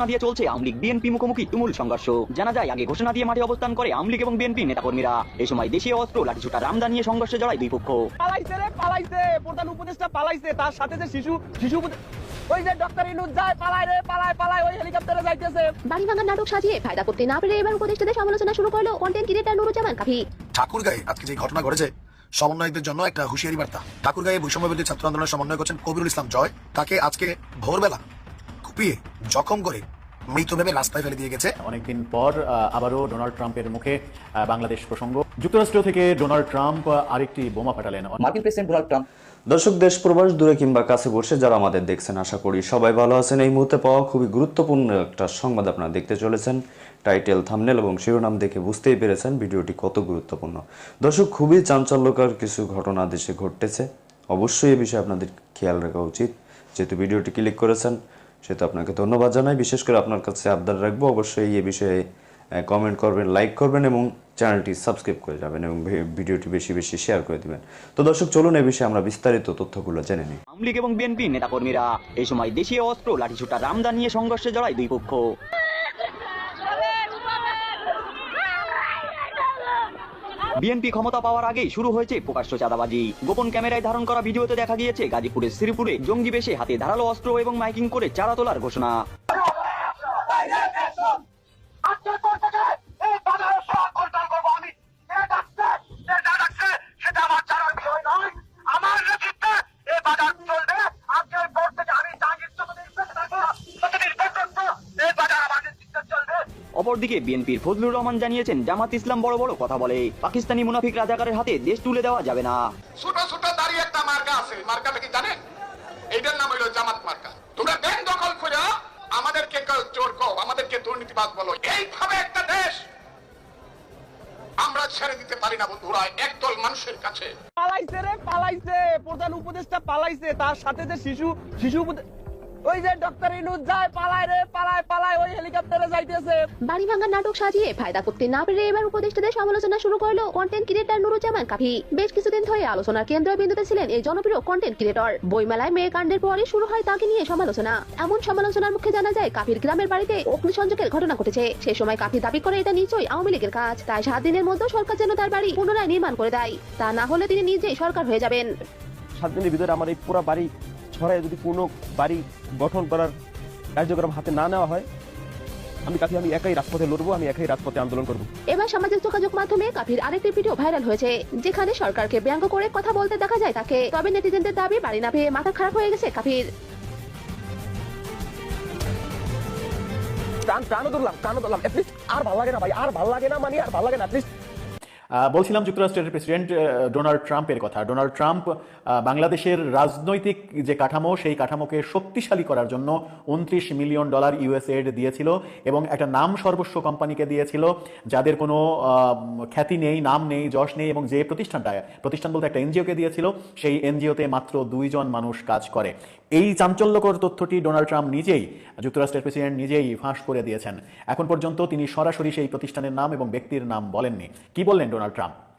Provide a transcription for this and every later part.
ঘোষণা দিয়ে চলছে আওয়ামী লীগ বিএনপি মুখোমুখি তুমুল সংঘর্ষ। জানা যায় আগে ঘোষণা দিয়ে মাঠে অবস্থান করে আওয়ামী লীগ এবং বিএনপি নেতাকর্মীরা। এই সময় দেশীয় অস্ত্র লাঠিছুটা রামদা নিয়ে সংঘর্ষে জড়ায় দুই পক্ষ। পালাইছে রে পালাইছে। প্রধান উপদেষ্টা পালাইছে। তার সাথে যে শিশু শিশু ওই যে ডক্টর ইনুজ যায় পালায় রে পালায় পালায়। ওই হেলিকপ্টারে যাইতেছে। বাড়ি ভাঙার নাটক সাজিয়ে ফায়দা করতে না পেরে এবার উপদেষ্টাদের সমালোচনা শুরু করল কন্টেন্ট ক্রিয়েটার নুরুজ্জামান কাফি ঠাকুরগাঁয়ে আজকে যে ঘটনা ঘটেছে সমন্বয়কদের জন্য একটা হুঁশিয়ারি বার্তা। ঠাকুরগাঁয়ে বৈষম্য বিরোধী ছাত্র আন্দোলনের সমন্বয় করছেন কবিরুল ইসলাম জয়। তাকে আজকে ভোরবেলা কুপিয়ে জখম করে মৃত ভেবে রাস্তায় ফেলে দিয়ে গেছে। অনেকদিন পর আবারও ডোনাল্ড ট্রাম্পের মুখে বাংলাদেশ প্রসঙ্গ। যুক্তরাষ্ট্র থেকে ডোনাল্ড ট্রাম্প আরেকটি বোমা ফাটালেন। মার্কিন প্রেসিডেন্ট ডোনাল্ড ট্রাম্প। দর্শক দেশ প্রবাস দূরে কিংবা কাছে বসে যারা আমাদের দেখছেন আশা করি সবাই ভালো আছেন। এই মুহূর্তে পাওয়া খুবই গুরুত্বপূর্ণ একটা সংবাদ আপনারা দেখতে চলেছেন। টাইটেল থামনেল এবং শিরোনাম দেখে বুঝতেই পেরেছেন ভিডিওটি কত গুরুত্বপূর্ণ। দর্শক খুবই চাঞ্চল্যকর কিছু ঘটনা দেশে ঘটতেছে। অবশ্যই এ বিষয়ে আপনাদের খেয়াল রাখা উচিত। যেহেতু ভিডিওটি ক্লিক করেছেন সেহেতু আপনাকে ধন্যবাদ জানাই। বিশেষ করে আপনার কাছে আবদার রাখব, অবশ্যই এ বিষয়ে কমেন্ট করবেন লাইক করবেন এবং চ্যানেলটি সাবস্ক্রাইব করে যাবেন এবং ভিডিওটি বেশি বেশি শেয়ার করে দিবেন। তো দর্শক, চলুন এ বিষয়ে আমরা বিস্তারিত তথ্যগুলো জেনে নিই। আওয়ামী লীগ এবং বিএনপি নেতাকর্মীরা এই সময় দেশীয় অস্ত্র লাঠিছুটা রামদা নিয়ে সংঘর্ষে জড়ায় দুই পক্ষ। বিএনপি ক্ষমতা পাওয়ার আগেই শুরু হয়েছে প্রকাশ্য চাঁদাবাজি। গোপন ক্যামেরায় ধারণ করা ভিডিওতে দেখা গিয়েছে গাজীপুরের শ্রীপুরে জঙ্গি বেশে হাতে ধারালো অস্ত্র এবং মাইকিং করে চারা তোলার ঘোষণা আজকের পর থেকে এই বাজারে সব কন্ট্রোল করব আমি যে ডাকছে যে যা ডাকছে সেটা আমার জানার বিষয় নয় আমার নেতৃত্বে এই বাজার চলবে আজকের পর থেকে আমি জাগির চৌধুরীর পেছনে থাকব প্রতিদিন পর্যন্ত এই বাজার আমার নেতৃত্বে চলবে অপরদিকে বিএনপির ফজলুর রহমান জানিয়েছেন জামাত ইসলাম বড় বড় কথা বলে পাকিস্তানি মুনাফিক রাজাকারের হাতে দেশ তুলে দেওয়া যাবে না। ছোট ছোট দাঁড়িয়ে একটা মার্কা আছে মার্কাটা কি জানেন? এইটার নাম হইল জামাত মার্কা। তোমরা ব্যাংক দখল করে আমাদেরকে ক- চোর কও আমাদেরকে দুর্নীতিবাদ বলো। এইভাবে একটা দেশ আমরা ছেড়ে দিতে পারি না বন্ধুরা একদল মানুষের কাছে। পালাইছে রে পালাইছে। প্রধান উপদেষ্টা পালাইছে তার সাথে যে শিশু শিশু ওই যে ডক্টর ইনুজ যায় পালায় রে পালায় পালায় ওই হেলিকপ্টারে যাইতেছে। বাড়ি ভাঙার নাটক সাজিয়ে ফায়দা করতে না পেরে এবার উপদেষ্টাদের সমালোচনা শুরু করল কন্টেন্ট ক্রিয়েটার নুরুজ্জামান কাফি বেশ কিছুদিন ধরে আলোচনার কেন্দ্রবিন্দুতে ছিলেন এই জনপ্রিয় কন্টেন্ট ক্রিয়েটর বইমেলায় মেয়ে কাণ্ডের পরে শুরু হয় তাকে নিয়ে সমালোচনা। এমন সমালোচনার মুখে জানা যায় কাফির গ্রামের বাড়িতে অগ্নিসংযোগের ঘটনা ঘটেছে। সে সময় কাফি দাবি করে এটা নিশ্চয়ই আওয়ামী লীগের কাজ। তাই সাত দিনের মধ্যে সরকার যেন তার বাড়ি পুনরায় নির্মাণ করে দেয়। তা না হলে তিনি নিজেই সরকার হয়ে যাবেন। সাত দিনের ভিতরে আমার এই পুরো বাড়ি ছড়ায় যদি কোনো বাড়ি গঠন করার কার্যক্রম হাতে না নেওয়া হয় আমি কাছে আমি একাই রাজপথে লড়বো আমি একাই রাজপথে আন্দোলন করব। এবার সামাজিক যোগাযোগ মাধ্যমে কাফির আরেকটি ভিডিও ভাইরাল হয়েছে যেখানে সরকারকে ব্যঙ্গ করে কথা বলতে দেখা যায় তাকে। তবে নেটিজেনদের দাবি বাড়ি না পেয়ে মাথা খারাপ হয়ে গেছে কাফির। প্রাণ প্রাণও ধরলাম প্রাণও ধরলাম। অ্যাটলিস্ট আর ভালো লাগে না ভাই আর ভালো লাগে না মানে আর ভালো লাগে না অ্যাটলিস্ট বলছিলাম যুক্তরাষ্ট্রের প্রেসিডেন্ট ডোনাল্ড ট্রাম্পের কথা। ডোনাল্ড ট্রাম্প বাংলাদেশের রাজনৈতিক যে কাঠামো, সেই কাঠামোকে শক্তিশালী করার জন্য উনত্রিশ মিলিয়ন ডলার ইউএসএড দিয়েছিল এবং একটা নাম সর্বস্ব কোম্পানিকে দিয়েছিল, যাদের কোনো খ্যাতি নেই, নাম নেই, যশ নেই এবং যে প্রতিষ্ঠানটা প্রতিষ্ঠান বলতে একটা এনজিওকে দিয়েছিল, সেই এনজিওতে মাত্র দুইজন মানুষ কাজ করে। এই চাঞ্চল্যকর তথ্যটি ডোনাল্ড ট্রাম্প নিজেই, যুক্তরাষ্ট্রের প্রেসিডেন্ট নিজেই ফাঁস করে দিয়েছেন। এখন পর্যন্ত তিনি সরাসরি সেই প্রতিষ্ঠানের নাম এবং ব্যক্তির নাম বলেননি। কি বললেন ডোনাল্ড ট্রাম্প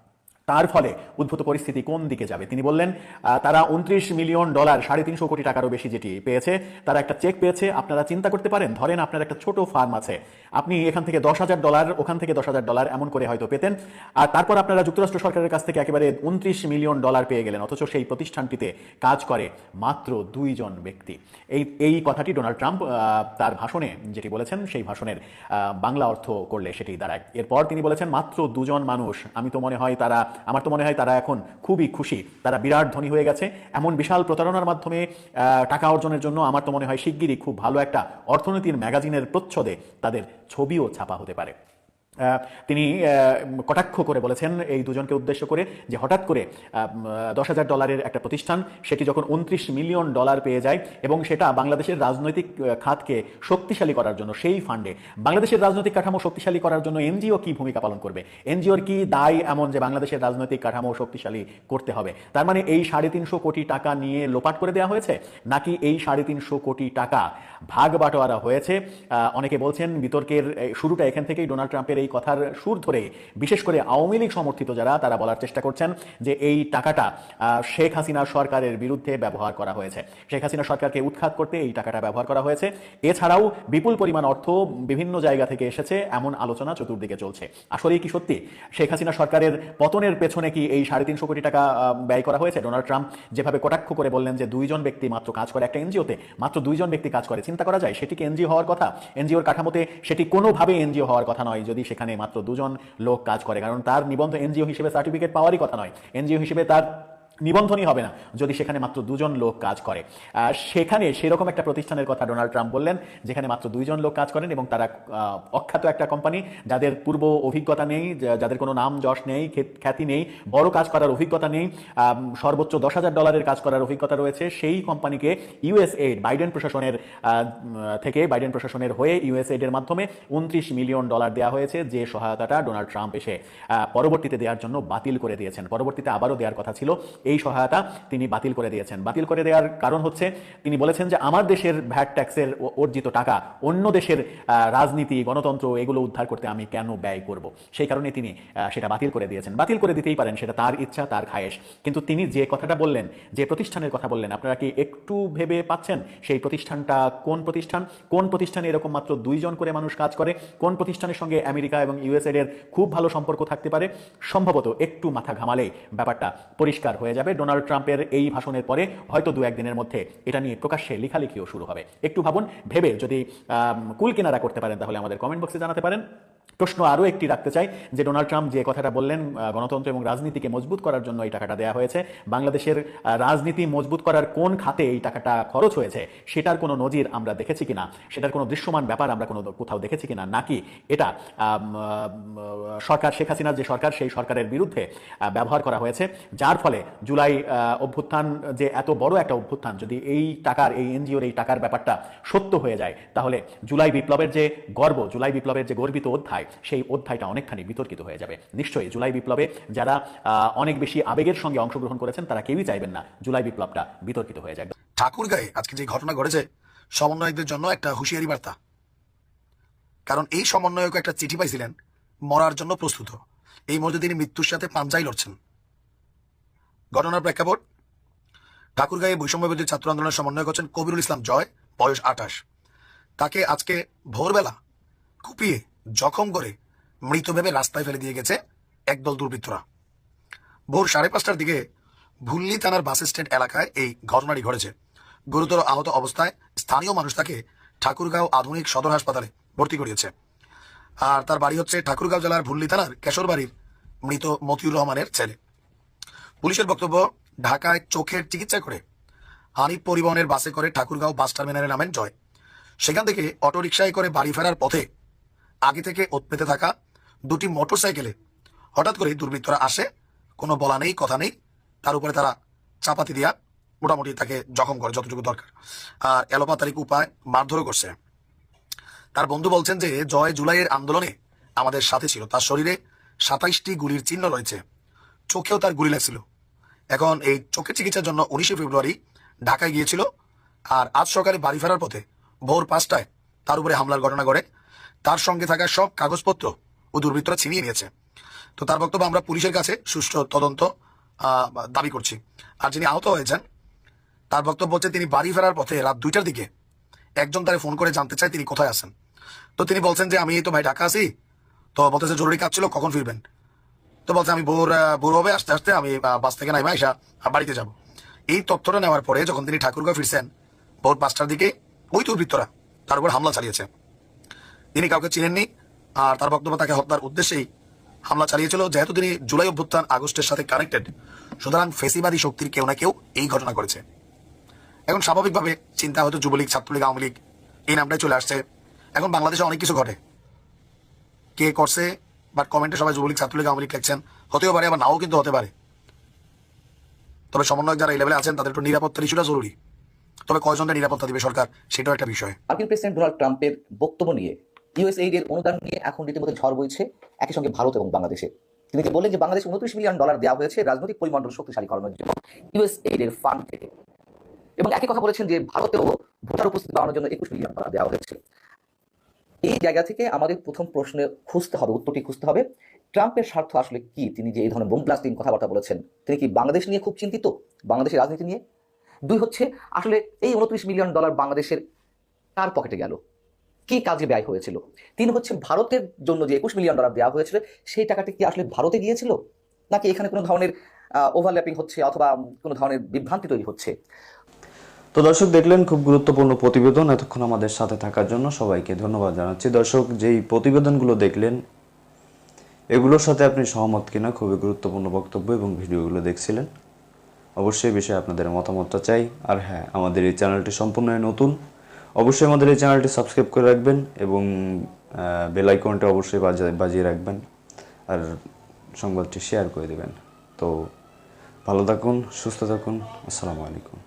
তার ফলে উদ্ভূত পরিস্থিতি কোন দিকে যাবে? তিনি বললেন তারা উনত্রিশ মিলিয়ন ডলার, সাড়ে তিনশো কোটি টাকারও বেশি যেটি পেয়েছে। তারা একটা চেক পেয়েছে, আপনারা চিন্তা করতে পারেন, ধরেন আপনার একটা ছোট ফার্ম আছে। আপনি এখান থেকে দশ হাজার ডলার, ওখান থেকে দশ হাজার ডলার এমন করে হয়তো পেতেন। আর তারপর আপনারা যুক্তরাষ্ট্র সরকারের কাছ থেকে একেবারে উনত্রিশ মিলিয়ন ডলার পেয়ে গেলেন, অথচ সেই প্রতিষ্ঠানটিতে কাজ করে মাত্র দুইজন ব্যক্তি। এই এই কথাটি ডোনাল্ড ট্রাম্প তার ভাষণে যেটি বলেছেন, সেই ভাষণের বাংলা অর্থ করলে সেটি দাঁড়ায়। এরপর তিনি বলেছেন, মাত্র দুজন মানুষ, আমি তো মনে হয় তারা আমার তো মনে হয় তারা এখন খুবই খুশি। তারা বিরাট ধনী হয়ে গেছে। এমন বিশাল প্রতারণার মাধ্যমে টাকা অর্জনের জন্য আমার তো মনে হয় শিগগিরই খুব ভালো একটা অর্থনীতির ম্যাগাজিনের প্রচ্ছদে তাদের ছবিও ছাপা হতে পারে। তিনি কটাক্ষ করে বলেছেন এই দুজনকে উদ্দেশ্য করে যে হঠাৎ করে দশ হাজার ডলারের একটা প্রতিষ্ঠান, সেটি যখন উনত্রিশ মিলিয়ন ডলার পেয়ে যায় এবং সেটা বাংলাদেশের রাজনৈতিক খাতকে শক্তিশালী করার জন্য, সেই ফান্ডে, বাংলাদেশের রাজনৈতিক কাঠামো শক্তিশালী করার জন্য এনজিও কি ভূমিকা পালন করবে? এনজিওর কি দায় এমন যে বাংলাদেশের রাজনৈতিক কাঠামো শক্তিশালী করতে হবে? তার মানে এই সাড়ে তিনশো কোটি টাকা নিয়ে লোপাট করে দেওয়া হয়েছে? নাকি এই সাড়ে তিনশো কোটি টাকা ভাগ বাটোয়ারা হয়েছে? অনেকে বলছেন বিতর্কের শুরুটা এখান থেকেই ডোনাল্ড ট্রাম্পের এই কথার সুর ধরে, বিশেষ করে আওয়ামী লীগ সমর্থিত যারা, তারা বলার চেষ্টা করছেন যে এই টাকাটা শেখ হাসিনা সরকারের বিরুদ্ধে ব্যবহার করা হয়েছে। শেখ হাসিনা সরকারকে উৎখাত করতে এই টাকাটা ব্যবহার করা হয়েছে। এছাড়াও বিপুল পরিমাণ অর্থ বিভিন্ন জায়গা থেকে এসেছে, এমন আলোচনা চতুর্দিকে চলছে। আসলে কি সত্যি? শেখ হাসিনা সরকারের পতনের পেছনে কি এই সাড়ে তিনশো কোটি টাকা ব্যয় করা হয়েছে? ডোনাল্ড ট্রাম্প যেভাবে কটাক্ষ করে বললেন যে দুইজন ব্যক্তি মাত্র কাজ করে একটা এনজিওতে, মাত্র দুইজন ব্যক্তি কাজ করে, চিন্তা করা যায়? সেটি কি এনজিও হওয়ার কথা? এনজিওর কাঠামোতে সেটি কোনোভাবে এনজিও হওয়ার কথা নয়। যদি সেখানে মাত্র দুজন লোক কাজ করে, কারণ তার নিবন্ধ এনজিও হিসেবে সার্টিফিকেট পাওয়ারই কথা নয়। এনজিও হিসেবে তার নিবন্ধনই হবে না, যদি সেখানে মাত্র দুজন লোক কাজ করে। সেখানে সেরকম একটা প্রতিষ্ঠানের কথা ডোনাল্ড ট্রাম্প বললেন, যেখানে মাত্র দুইজন লোক কাজ করেন এবং তারা অখ্যাত একটা কোম্পানি, যাদের পূর্ব অভিজ্ঞতা নেই যাদের কোনো নাম যশ নেই, খ্যাতি নেই, বড় কাজ করার অভিজ্ঞতা নেই সর্বোচ্চ দশ হাজার ডলারের কাজ করার অভিজ্ঞতা রয়েছে, সেই কোম্পানিকে ইউএসএড বাইডেন প্রশাসনের থেকে বাইডেন প্রশাসনের হয়ে ইউএসএড এর মাধ্যমে উনত্রিশ মিলিয়ন ডলার দেওয়া হয়েছে, যে সহায়তাটা ডোনাল্ড ট্রাম্প এসে পরবর্তীতে দেওয়ার জন্য বাতিল করে দিয়েছেন। পরবর্তীতে আবারও দেওয়ার কথা ছিল এই সহায়তা তিনি বাতিল করে দিয়েছেন। বাতিল করে দেওয়ার কারণ হচ্ছে, তিনি বলেছেন যে আমার দেশের ভ্যাট ট্যাক্সের অর্জিত টাকা অন্য দেশের রাজনীতি, গণতন্ত্র এগুলো উদ্ধার করতে আমি কেন ব্যয় করব? সেই কারণে তিনি সেটা বাতিল করে দিয়েছেন। বাতিল করে দিতেই পারেন, সেটা তার ইচ্ছা, তার খায়েশ। কিন্তু তিনি যে কথাটা বললেন, যে প্রতিষ্ঠানের কথা বললেন, আপনারা কি একটু ভেবে পাচ্ছেন সেই প্রতিষ্ঠানটা কোন প্রতিষ্ঠান? কোন প্রতিষ্ঠানে এরকম মাত্র দুইজন করে মানুষ কাজ করে? কোন প্রতিষ্ঠানের সঙ্গে আমেরিকা এবং ইউএসএড এর খুব ভালো সম্পর্ক থাকতে পারে? সম্ভবত একটু মাথা ঘামালেই ব্যাপারটা পরিষ্কার হয়ে যাবে। ডোনাল্ড ট্রাম্পের এই ভাষণের পরে হয়তো দু একদিনের মধ্যে এটা নিয়ে প্রকাশ্যে লেখালেখিও শুরু হবে। একটু ভাবুন, ভেবে যদি কুল কিনারা করতে পারেন তাহলে আমাদের কমেন্ট বক্সে জানাতে পারেন। প্রশ্ন আরও একটি রাখতে চাই, যে ডোনাল্ড ট্রাম্প যে কথাটা বললেন গণতন্ত্র এবং রাজনীতিকে মজবুত করার জন্য এই টাকাটা দেওয়া হয়েছে। বাংলাদেশের রাজনীতি মজবুত করার কোন খাতে এই টাকাটা খরচ হয়েছে, সেটার কোনো নজির আমরা দেখেছি কিনা, সেটার কোনো দৃশ্যমান ব্যাপার আমরা কোনো কোথাও দেখেছি কিনা, নাকি এটা সরকার, শেখ হাসিনার যে সরকার, সেই সরকারের বিরুদ্ধে ব্যবহার করা হয়েছে। যার ফলে জুলাই অভ্যুত্থান যে এত বড় একটা অভ্যুত্থান, যদি এই টাকার, এই এনজিওর এই টাকার ব্যাপারটা সত্য হয়ে যায়, তাহলে জুলাই বিপ্লবের যে গর্ব, জুলাই বিপ্লবের যে গর্বিত অধ্যায় সেই অধ্যায়টা অনেকখানি বিতর্কিত হয়ে যাবে। নিশ্চয়ই জুলাই বিপ্লবে যারা অনেক বেশি আবেগের সঙ্গে অংশগ্রহণ করেছেন, তারা কেউই চাইবেন না জুলাই বিপ্লবটা বিতর্কিত হয়ে যাবে ঠাকুর গায়ে আজকে যে ঘটনা ঘটেছে, সমন্বয়কদের জন্য একটা হুঁশিয়ারি বার্তা। কারণ এই সমন্বয়ক একটা চিঠি পাইছিলেন, মরার জন্য প্রস্তুত। এই মুহূর্তে তিনি মৃত্যুর সাথে পাঞ্জাই লড়ছেন। ঘটনার প্রেক্ষাপট, ঠাকুরগাঁয়ে বৈষম্যবিরোধী ছাত্র আন্দোলনের সমন্বয় করছেন কবিরুল ইসলাম জয়, বয়স আঠাশ। তাকে আজকে ভোরবেলা কুপিয়ে জখম করে মৃত ভেবে রাস্তায় ফেলে দিয়ে গেছে একদল দুর্বৃত্তরা। ভোর সাড়ে পাঁচটার দিকে ভুল্লি থানার বাস স্ট্যান্ড এলাকায় এই ঘটনাটি ঘটেছে। গুরুতর আহত অবস্থায় স্থানীয় মানুষ তাকে ঠাকুরগাঁও আধুনিক সদর হাসপাতালে ভর্তি করিয়েছে। আর তার বাড়ি হচ্ছে ঠাকুরগাঁও জেলার ভুল্লি থানার কেশরবাড়ির মৃত মতিউর রহমানের ছেলে। পুলিশের বক্তব্য, ঢাকায় চোখের চিকিৎসা করে হানিফ পরিবহনের বাসে করে ঠাকুরগাঁও বাস টার্মিনালে নামেন জয়। সেখান থেকে অটোরিকশায় করে বাড়ি ফেরার পথে আগে থেকে পেতে থাকা দুটি মোটরসাইকেলে হঠাৎ করে দুর্বৃত্তরা আসে। কোনো বলা নেই, কথা নেই। তার উপরে তারা চাপাতি দিয়া মোটামুটি তাকে জখম করে যতটুকু দরকার। আর এলোপাতারিক উপায় মারধরও করছে। তার বন্ধু বলছেন যে, জয় জুলাইয়ের আন্দোলনে আমাদের সাথে ছিল। তার শরীরে সাতাইশটি গুলির চিহ্ন রয়েছে। চোখেও তার গুলি লাগছিল। এখন এই চোখের চিকিৎসার জন্য উনিশে ফেব্রুয়ারি ঢাকায় গিয়েছিল। আর আজ সকালে বাড়ি ফেরার পথে ভোর পাঁচটায় তার উপরে হামলার ঘটনা ঘটে। তার সঙ্গে থাকা সব কাগজপত্র ও দুর্বৃত্তরা ছিনিয়ে নিয়েছে। তো তার বক্তব্য আমরা পুলিশের কাছে সুষ্ঠু তদন্ত দাবি করছি। আর যিনি আহত হয়েছেন, তার বক্তব্য হচ্ছে তিনি বাড়ি ফেরার পথে রাত দুইটার দিকে একজন তারে ফোন করে জানতে চায় তিনি কোথায় আছেন। তো তিনি বলছেন যে, আমি তো ভাই ঢাকা আছি, তো বলতেছে জরুরি কাজ ছিল, কখন ফিরবেন? তো বলছে, আমি ভোর ভোর হবে, আস্তে আস্তে আমি বাস থেকে নাইমা এসা বাড়িতে যাব। এই তথ্যটা নেওয়ার পরে যখন তিনি ঠাকুরগাঁও ফিরছেন, ভোর পাঁচটার দিকে ওই দুর্বৃত্তরা তার উপর হামলা চালিয়েছে। তিনি কাউকে চিনেননি, আর তার বক্তব্য তাকে হত্যার উদ্দেশ্যেই হামলা চালিয়েছিল, যেহেতু তিনি জুলাই অভ্যুত্থান আগস্টের সাথে কানেক্টেড সুতরাং ফেসিবাদী শক্তির কেউ না কেউ এই ঘটনা করেছে। এখন স্বাভাবিকভাবে চিন্তা হয়তো যুবলীগ, ছাত্রলীগ, আওয়ামী লীগ, এই নামটাই চলে আসছে। এখন বাংলাদেশে অনেক কিছু ঘটে। কে করছে বাট কমেন্টে সবাই যুবলীগ, ছাত্রলীগ, আওয়ামী লীগ লিখছেন। হতেও পারে, আবার নাও কিন্তু হতে পারে। তবে সমন্বয়ক যারা এই লেভেলে আছেন, তাদের একটু নিরাপত্তার ইস্যুটা জরুরি। তবে কয়জনটা নিরাপত্তা দিবে সরকার, সেটাও একটা বিষয়। মার্কিন প্রেসিডেন্ট ডোনাল্ড ট্রাম্পের বক্তব্য নিয়ে ইউএসএইড এর অনুদান নিয়ে এখন রীতিমতো ঝড় বইছে, একই সঙ্গে ভারত এবং বাংলাদেশে। তিনি বললেন যে বাংলাদেশ উনত্রিশ মিলিয়ন ডলার দেওয়া হয়েছে রাজনৈতিক পরিমণ্ডল শক্তিশালী করানোর জন্য ইউএসএইড এর ফান্ড থেকে। এবং একই কথা বলেছেন যে ভারতেও ভোটার উপস্থিতি বাড়ানোর জন্য একুশ মিলিয়ন ডলার দেওয়া হয়েছে। এই জায়গা থেকে আমাদের প্রথম প্রশ্নে খুঁজতে হবে, উত্তরটি খুঁজতে হবে, ট্রাম্পের স্বার্থ আসলে কি? তিনি যে এই ধরনের বোম ব্লাস্টিং কথাবার্তা বলেছেন, তিনি কি বাংলাদেশ নিয়ে খুব চিন্তিত? বাংলাদেশের রাজনীতি নিয়ে? দুই হচ্ছে, আসলে এই উনত্রিশ মিলিয়ন ডলার বাংলাদেশের কার পকেটে গেল? কি কাজে ব্যয় হয়েছিল? তিন হচ্ছে ভারতের জন্য যে একুশ মিলিয়ন ডলার দেওয়া হয়েছিল, সেই টাকাটি কি আসলে ভারতে গিয়েছিল? নাকি এখানে কোনো ধরনের ওভারল্যাপিং হচ্ছে অথবা কোনো ধরনের বিভ্রান্তি তৈরি হচ্ছে? তো দর্শক, দেখলেন খুব গুরুত্বপূর্ণ প্রতিবেদন এতক্ষণ আমাদের সাথে থাকার জন্য সবাইকে ধন্যবাদ জানাচ্ছি। দর্শক, যেই প্রতিবেদনগুলো দেখলেন, এগুলোর সাথে আপনি সহমত কিনা খুবই গুরুত্বপূর্ণ বক্তব্য এবং ভিডিওগুলো দেখছিলেন। অবশ্যই বিষয়ে আপনাদের মতামতটা চাই। আর হ্যাঁ আমাদের এই চ্যানেলটি সম্পূর্ণই নতুন। অবশ্যই আমাদের এই চ্যানেলটি সাবস্ক্রাইব করে রাখবেন এবং বেল আইকনটা অবশ্যই বাজিয়ে বাজিয়ে রাখবেন আর সংবাদটি শেয়ার করে দেবেন। তো ভালো থাকুন, সুস্থ থাকুন, আসসালামু আলাইকুম।